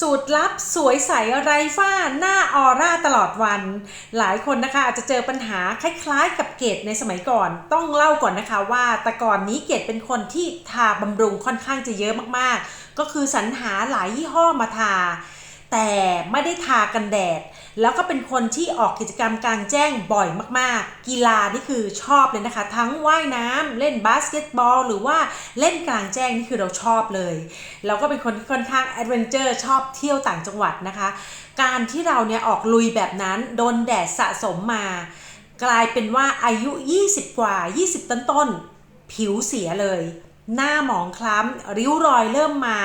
สูตรลับสวยใสไร้ฝ้าหน้าออร่าตลอดวัน หลายคนนะคะอาจจะเจอปัญหาคล้ายๆ กับเกดในสมัยก่อน ต้องเล่าก่อนนะคะว่าแต่ก่อนนี้เกดเป็นคนที่ทาบำรุงค่อนข้างจะเยอะมากๆ ก็คือสรรหาหลายยี่ห้อมาทา แต่ไม่ได้ทากันแดด แล้วก็เป็นคนที่ออกกิจกรรมกลางแจ้งบ่อยมากๆ กีฬานี่คือชอบเลยนะคะ ทั้งว่ายน้ำเล่นบาสเกตบอล หรือว่าเล่นกลางแจ้งนี่คือเราชอบเลยเราก็เป็นคนที่ค่อนข้างแอดเวนเจอร์ชอบเที่ยวต่างจังหวัดนะคะ การที่เราเนี่ยออกลุยแบบนั้นโดนแดดสะสมมา กลายเป็นว่าอายุ 20 กว่า 20 ต้นต้นๆผิวเสียเลย หน้าหมองคล้ำริ้วรอยเริ่มมา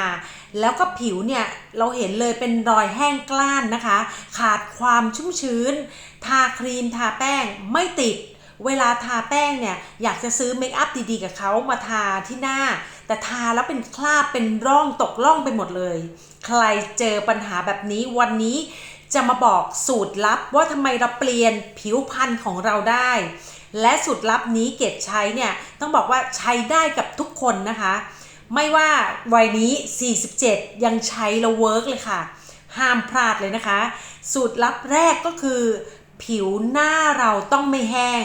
แล้วก็ผิวเนี่ยเราเห็นเลยเป็นรอยแห้งกล้านนะคะ ขาดความชุ่มชื้น ทาครีมทาแป้งไม่ติด เวลาทาแป้งเนี่ยอยากจะซื้อเมคอัพดีๆ กับเขามาทาที่หน้า แต่ทาแล้วเป็นคราบเป็นร่องตกร่องไปหมดเลย ใครเจอปัญหาแบบนี้วันนี้ จะมาบอกสูตรลับว่าทำไมเราเปลี่ยนผิวพรรณของเราได้ และสูตรลับนี้เกดใช้เนี่ยต้องบอกว่าใช้ได้กับทุกคนนะคะ ไม่ว่าวัยนี้ 47 ยังใช้แล้วเวิร์กเลยค่ะ ห้ามพลาดเลยนะคะ สูตรลับแรกก็คือ ผิวหน้าเราต้องไม่แห้ง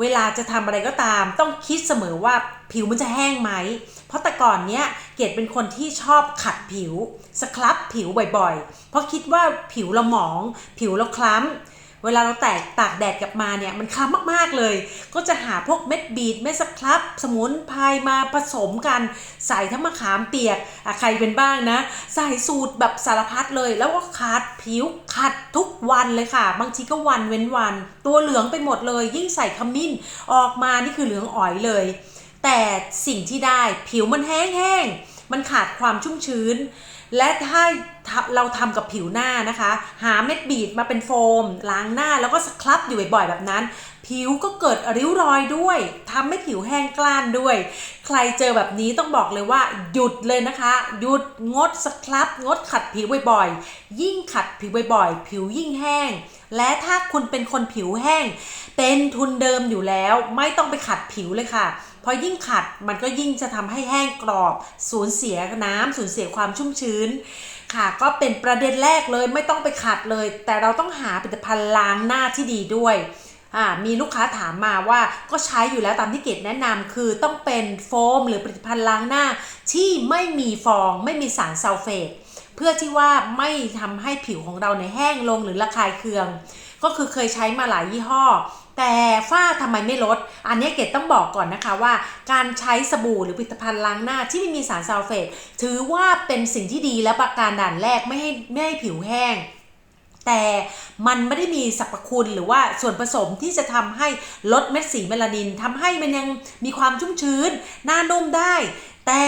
เวลาจะทำอะไรก็ตาม ต้องคิดเสมอว่าผิวมันจะแห้งไหม เพราะแต่ก่อนเนี้ยเกดเป็นคนที่ชอบขัดผิว สครับผิวบ่อยๆ เพราะคิดว่าผิวเราหมอง ผิวเราคล้ำ เวลาเราแตกตากแดดกลับมาเนี่ยมันคล้ำมากๆเลย ก็จะหาพวกเม็ดบีดเม็ดสครับ สมุนไพรมาผสมกัน ใส่ทั้งมะขามเปียกอะใครเป็นบ้างนะ ใส่สูตรแบบสารพัดเลย แล้วก็ขัดผิวขัดทุกวันเลยค่ะ บางทีก็วันเว้นวัน ตัวเหลืองไปหมดเลย ยิ่งใส่ขมิ้นออกมานี่คือเหลืองอ๋อยเลย แต่สิ่งที่ได้ผิวมันแห้งๆ มันขาดความชุ่มชื้น และถ้าเราทำกับผิวหน้านะคะ หาเม็ดบีดมาเป็นโฟม ล้างหน้าแล้วก็สครับอยู่บ่อยๆแบบนั้น ผิวก็เกิดริ้วรอยด้วยทำให้ผิวแห้งกล้านด้วย ใครเจอแบบนี้ต้องบอกเลยว่า หยุดเลยนะคะ หยุดงดสครับ งดขัดผิวบ่อยๆ ยิ่งขัดผิวบ่อยๆ ผิวยิ่งแห้ง และถ้าคุณเป็นคนผิวแห้ง เป็นทุนเดิมอยู่แล้ว ไม่ต้องไปขัดผิวเลยค่ะ พราะยิ่งขัดมันก็ยิ่งจะทำให้แห้งกรอบ สูญเสียน้ำสูญเสียความชุ่มชื้น ค่ะ ก็เป็นประเด็นแรกเลยไม่ต้องไปขัดเลย แต่เราต้องหาผลิตภัณฑ์ล้างหน้าที่ดีด้วยอ่ามีลูกค้าถามมาว่าก็ใช้อยู่แล้วตามที่เกดแนะนำคือต้องเป็นโฟมหรือผลิตภัณฑ์ล้างหน้า ที่ไม่มีฟองไม่มีสารซัลเฟตเพื่อที่ว่าไม่ทำให้ผิวของเราเนี่ยแห้งลงหรือระคายเคือง ก็คือเคยใช้มาหลายยี่ห้อ แต่ฝ้าทำไมไม่ลด อันนี้เกดต้องบอกก่อนนะคะว่า การใช้สบู่หรือผลิตภัณฑ์ล้างหน้าที่ไม่มีสารซัลเฟตถือว่าเป็นสิ่งที่ดีและประการด่านแรกไม่ให้ไม่ให้ผิวแห้งแต่มันไม่ได้มีสรรพคุณหรือว่าส่วนผสมที่จะทำให้ลดเม็ดสีเมลานินทำให้มันยังมีความชุ่มชื้น หน้านุ่มได้ แต่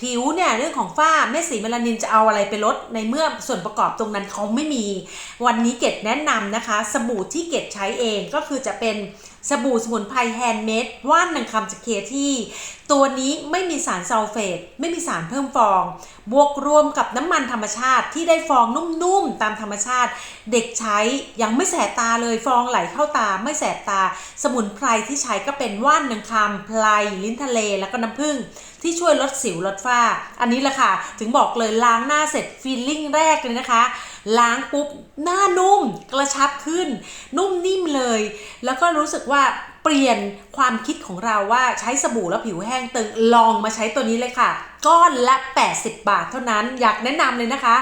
ผิวเนี่ยเรื่องของฝ้าเม็ดสีเมลานินจะเอาอะไรไปลดในเมื่อส่วนประกอบตรงนั้นเขาไม่มี วันนี้เกดแนะนำนะคะ สบู่ที่เกดใช้เองก็คือจะเป็นสบู่สมุนไพรแฮนด์เมดว่านนางคำจากเคที่ ตัวนี้ไม่มีสารซัลเฟต ไม่มีสารเพิ่มฟอง บวกรวมกับน้ำมันธรรมชาติที่ได้ฟองนุ่มๆ ตามธรรมชาติ เด็กใช้ยังไม่แสบตาเลยฟองไหลเข้าตาไม่แสบตา สมุนไพรที่ใช้ก็เป็นว่านนางคำไพลลิ้นทะเลแล้วก็น้ำผึ้งที่ช่วยลดสิวลดฝ้า อันนี้แหละค่ะ ถึงบอกเลยล้างหน้าเสร็จฟีลลิ่งแรกเลยนะคะ ล้างปุ๊บหน้านุ่มกระชับขึ้น นุ่มนิ่มเลย แล้วก็รู้สึกว่าเปลี่ยนความคิดของเราว่าใช้สบู่แล้วผิวแห้งตึงลองมาใช้ตัวนี้เลยค่ะ ก้อนละ 80 บาทเท่านั้นอยากแนะนำเลยนะคะ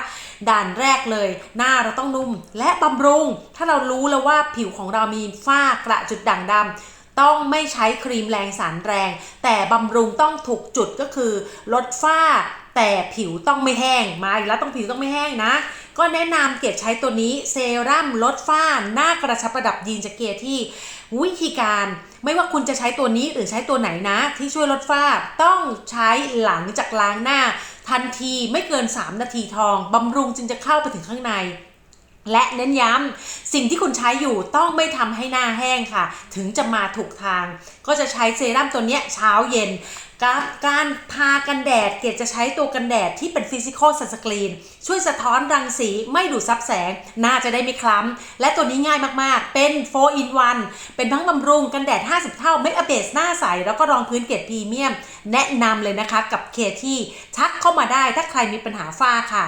ด่านแรกเลย หน้าเราต้องนุ่มและบำรุง ถ้าเรารู้แล้วว่าผิวของเรามีฝ้ากระจุดด่างดำ ต้องไม่ใช้ครีมแรงสารแรง แต่บำรุงต้องถูกจุดก็คือ ลดฝ้าแต่ผิวต้องไม่แห้งมาอีกแล้วต้องผิวต้องไม่แห้งนะ ก็แนะนำเกดใช้ตัวนี้เซรั่มลดฝ้าหน้ากระชับระดับยีนจากเกดที่วิธีการไม่ว่าคุณจะใช้ตัวนี้หรือใช้ตัวไหนนะ ที่ช่วยลดฝ้าต้องใช้หลังจากล้างหน้า ทันทีไม่เกิน 3 นาทีทองบำรุงจึงจะเข้าไปถึงข้างใน และเน้นย้ำสิ่งที่คุณใช้อยู่ต้องไม่ทำให้หน้าแห้งค่ะ ถึงจะมาถูกทาง ก็จะใช้เซรั่มตัวเนี้ยเช้าเย็นการการทากันแดดเกดจะใช้ตัวกันแดดที่เป็นฟิสิกอลซันสกรีน ช่วยสะท้อนรังสีไม่ดูดซับแสง หน้าจะได้ไม่คล้ำ และตัวนี้ง่ายมากๆ เป็น 4 in 1 เป็นทั้งบำรุงกันแดด 50 เท่าเมคอัพเบสหน้าใส แล้วก็รองพื้นเกรดพรีเมียม แนะนำเลยนะคะกับเคที่ทักเข้ามาได้ถ้าใครมีปัญหาฝ้าค่ะ